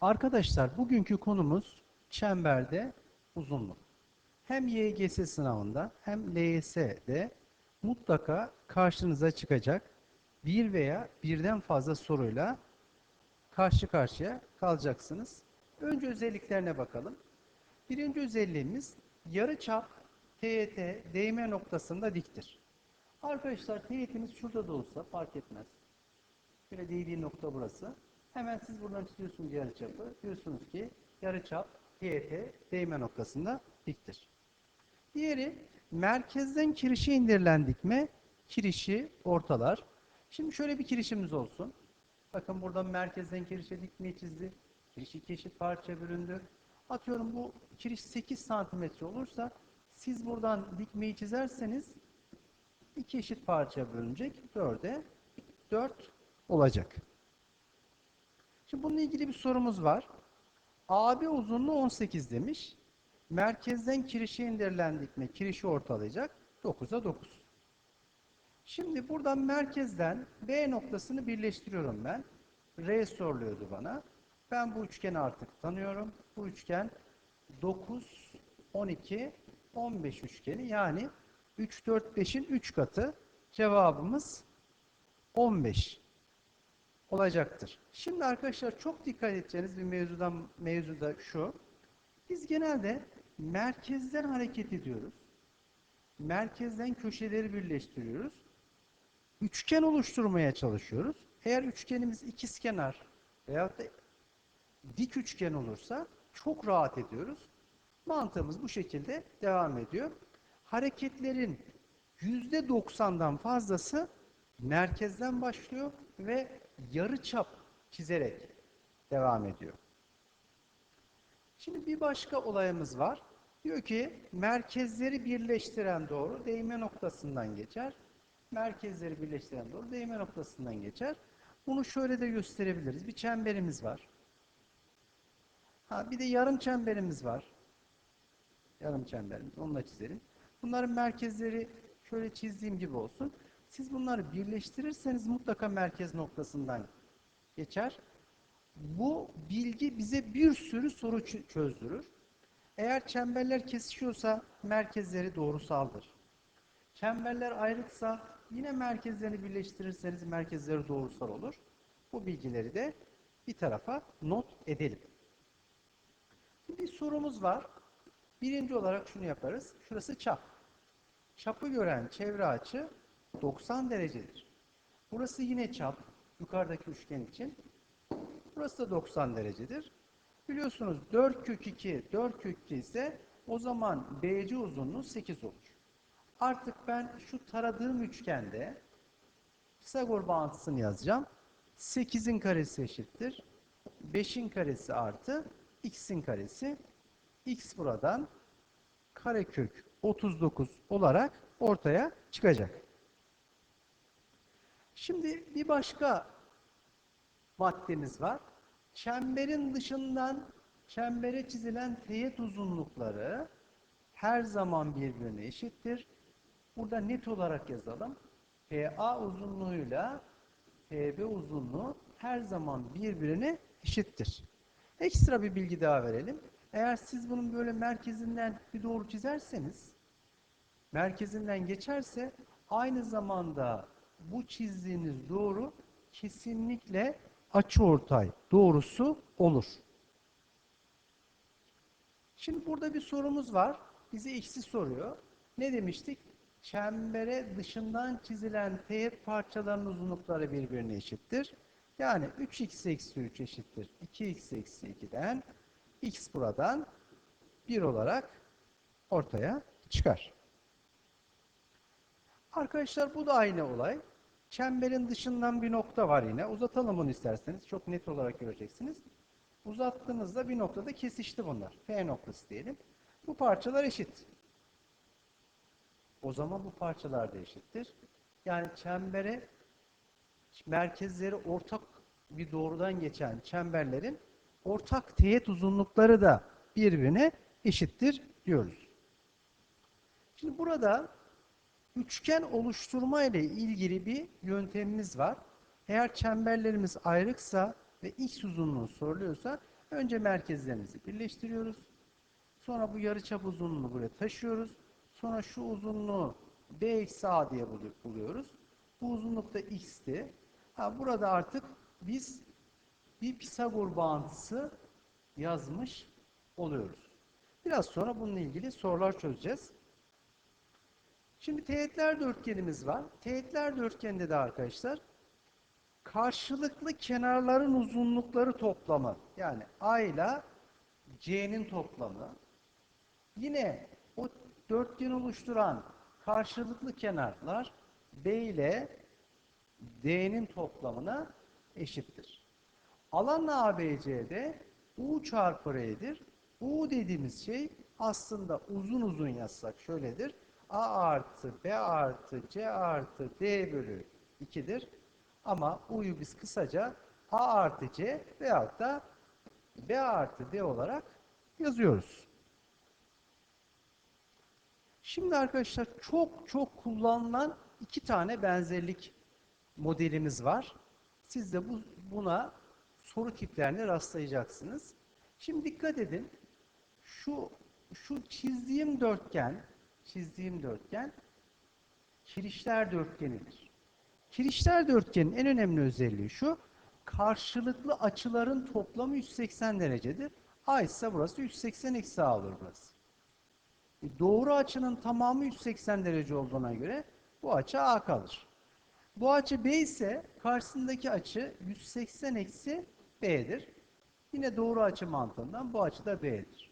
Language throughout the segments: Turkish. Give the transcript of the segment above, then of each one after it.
Arkadaşlar bugünkü konumuz çemberde uzunluk. Hem YGS sınavında hem LYS'de mutlaka karşınıza çıkacak bir veya birden fazla soruyla karşı karşıya kalacaksınız. Önce özelliklerine bakalım. Birinci özelliğimiz yarıçap TYT değme noktasında diktir. Arkadaşlar TYT'miz şurada da olsa fark etmez. Şöyle değdiği nokta burası. Hemen siz buradan çiziyorsunuz yarıçapı. Diyorsunuz ki yarıçap TYT değme noktasında diktir. Diğeri merkezden kirişe indirilen dikme kirişi ortalar. Şimdi şöyle bir kirişimiz olsun. Bakın burada merkezden kirişe dikmeyi çizdi. Kiriş iki eşit parça bölündü. Atıyorum bu kiriş 8 santimetre olursa siz buradan dikmeyi çizerseniz iki eşit parça bölünecek. 4'e 4 olacak. Şimdi bununla ilgili bir sorumuz var. AB uzunluğu 18 demiş. Merkezden kirişe indirilen dikme kirişi ortalayacak. 9'a 9. Şimdi buradan merkezden B noktasını birleştiriyorum ben. R soruluyordu bana. Ben bu üçgeni artık tanıyorum. Bu üçgen 9, 12, 15 üçgeni. Yani 3, 4, 5'in 3 katı. Cevabımız 15 olacaktır. Şimdi arkadaşlar çok dikkat edeceğiniz bir mevzudan mevzuda şu. Biz genelde merkezden hareket ediyoruz. Merkezden köşeleri birleştiriyoruz. Üçgen oluşturmaya çalışıyoruz. Eğer üçgenimiz ikizkenar veyahut da dik üçgen olursa çok rahat ediyoruz. Mantığımız bu şekilde devam ediyor. Hareketlerin %90'dan fazlası merkezden başlıyor ve yarı çap çizerek devam ediyor. Şimdi bir başka olayımız var. Diyor ki merkezleri birleştiren doğru değme noktasından geçer. Merkezleri birleştiren doğru değme noktasından geçer. Bunu şöyle de gösterebiliriz. Bir çemberimiz var. Ha, bir de yarım çemberimiz var. Yarım çemberimiz. Onu da çizelim. Bunların merkezleri şöyle çizdiğim gibi olsun. Siz bunları birleştirirseniz mutlaka merkez noktasından geçer. Bu bilgi bize bir sürü soru çözdürür. Eğer çemberler kesişiyorsa merkezleri doğrusaldır. Çemberler ayrıksa yine merkezlerini birleştirirseniz merkezleri doğrusal olur. Bu bilgileri de bir tarafa not edelim. Bir sorumuz var. Birinci olarak şunu yaparız. Şurası çap. Çapı gören çevre açı 90 derecedir. Burası yine çap. Yukarıdaki üçgen için. Burası da 90 derecedir. Biliyorsunuz 4 kök 2, 4 kök 2 ise o zaman BC uzunluğu 8 olur. Artık ben şu taradığım üçgende Pisagor bağıntısını yazacağım. 8'in karesi eşittir. 5'in karesi artı x'in karesi. x buradan karekök 39 olarak ortaya çıkacak. Şimdi bir başka maddemiz var. Çemberin dışından çembere çizilen teğet uzunlukları her zaman birbirine eşittir. Burada net olarak yazalım. PA uzunluğuyla PB uzunluğu her zaman birbirine eşittir. Ekstra bir bilgi daha verelim. Eğer siz bunun böyle merkezinden bir doğru çizerseniz, merkezinden geçerse aynı zamanda bu çizdiğiniz doğru kesinlikle açıortay doğrusu olur. Şimdi burada bir sorumuz var. Bize x'i soruyor. Ne demiştik? Çembere dışından çizilen teğet parçaların uzunlukları birbirine eşittir. Yani 3x eksi 3 eşittir. 2x eksi 2'den x buradan 1 olarak ortaya çıkar. Arkadaşlar bu da aynı olay. Çemberin dışından bir nokta var yine. Uzatalım bunu isterseniz. Çok net olarak göreceksiniz. Uzattığınızda bir noktada kesişti bunlar. P noktası diyelim. Bu parçalar eşit. O zaman bu parçalar da eşittir. Yani çembere merkezleri ortak bir doğrudan geçen çemberlerin ortak teğet uzunlukları da birbirine eşittir diyoruz. Şimdi burada üçgen oluşturma ile ilgili bir yöntemimiz var. Eğer çemberlerimiz ayrıksa ve x uzunluğu soruluyorsa Önce merkezlerimizi birleştiriyoruz. Sonra bu yarıçap uzunluğunu buraya taşıyoruz. Sonra şu uzunluğu b eksi a diye bulu- buluyoruz. Bu uzunluk da x'ti. Ha, burada artık biz bir Pisagor bağıntısı yazmış oluyoruz. Biraz sonra bununla ilgili sorular çözeceğiz. Şimdi teğetler dörtgenimiz var. Teğetler dörtgeninde de arkadaşlar karşılıklı kenarların uzunlukları toplamı yani A ile C'nin toplamı yine o dörtgen oluşturan karşılıklı kenarlar B ile D'nin toplamına eşittir. Alan ABC'de U çarpı R'dir. U dediğimiz şey aslında uzun uzun yazsak şöyledir. A artı B artı C artı D bölü 2'dir. Ama U'yu biz kısaca A artı C veyahut da B artı D olarak yazıyoruz. Şimdi arkadaşlar çok çok kullanılan iki tane benzerlik modelimiz var. Siz de bu, buna soru tiplerine rastlayacaksınız. Şimdi dikkat edin. Şu şu çizdiğim dörtgen, çizdiğim dörtgen kirişler dörtgenidir. Kirişler dörtgenin en önemli özelliği şu. Karşılıklı açıların toplamı 180 derecedir. A ise burası 180 eksi A olur burası. E, Doğru açının tamamı 180 derece olduğuna göre bu açı A kalır. Bu açı B ise karşısındaki açı 180 eksi B'dir. Yine doğru açı mantığından bu açı da B'dir.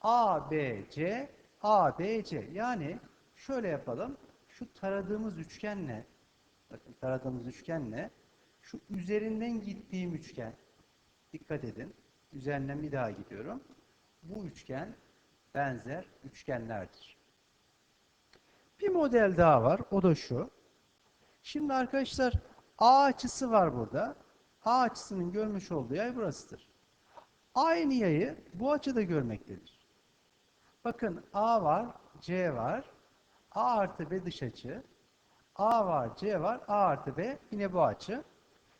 A, B, C, A, B, C. Yani şöyle yapalım. Şu taradığımız üçgenle bakın taradığımız üçgenle şu üzerinden gittiğim üçgen dikkat edin. Üzerinden bir daha gidiyorum. Bu üçgen benzer üçgenlerdir. Bir model daha var. O da şu. Şimdi arkadaşlar A açısı var burada. A açısının görmüş olduğu yay burasıdır. Aynı yayı bu açıda görmektedir. Bakın A var, C var. A artı B dış açı. A var, C var, A artı B yine bu açı.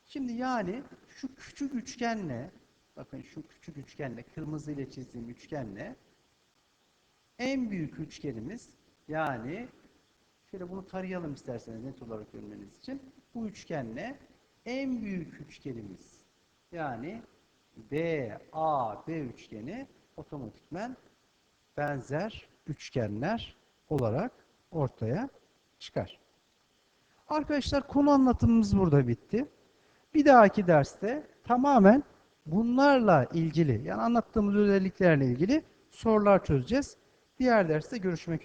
Şimdi yani şu küçük üçgenle, bakın şu küçük üçgenle, kırmızı ile çizdiğim üçgenle en büyük üçgenimiz yani şöyle bunu tarayalım isterseniz net olarak görmeniz için. Bu üçgenle en büyük üçgenimiz yani B, A, B üçgeni otomatikmen benzer üçgenler olarak ortaya çıkar. Arkadaşlar konu anlatımımız burada bitti. Bir dahaki derste tamamen bunlarla ilgili yani anlattığımız özelliklerle ilgili sorular çözeceğiz. Diğer derste görüşmek üzere.